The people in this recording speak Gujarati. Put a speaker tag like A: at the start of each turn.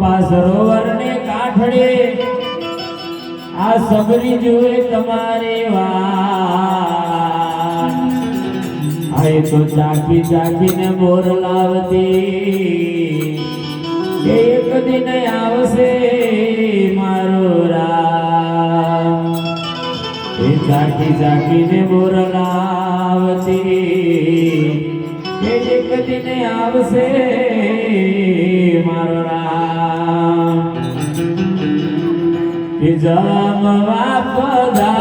A: પંપા સરોવરને કાંઠડે આ સબરી જુએ તમારે વાય તો ચાકી ચાકીને બોર લાવતી. એક દિન આવશે મારો રામ એ ચાકી ચાકીને બોર લાવતી. આવશે મારો રામ. કે જમવા પધારો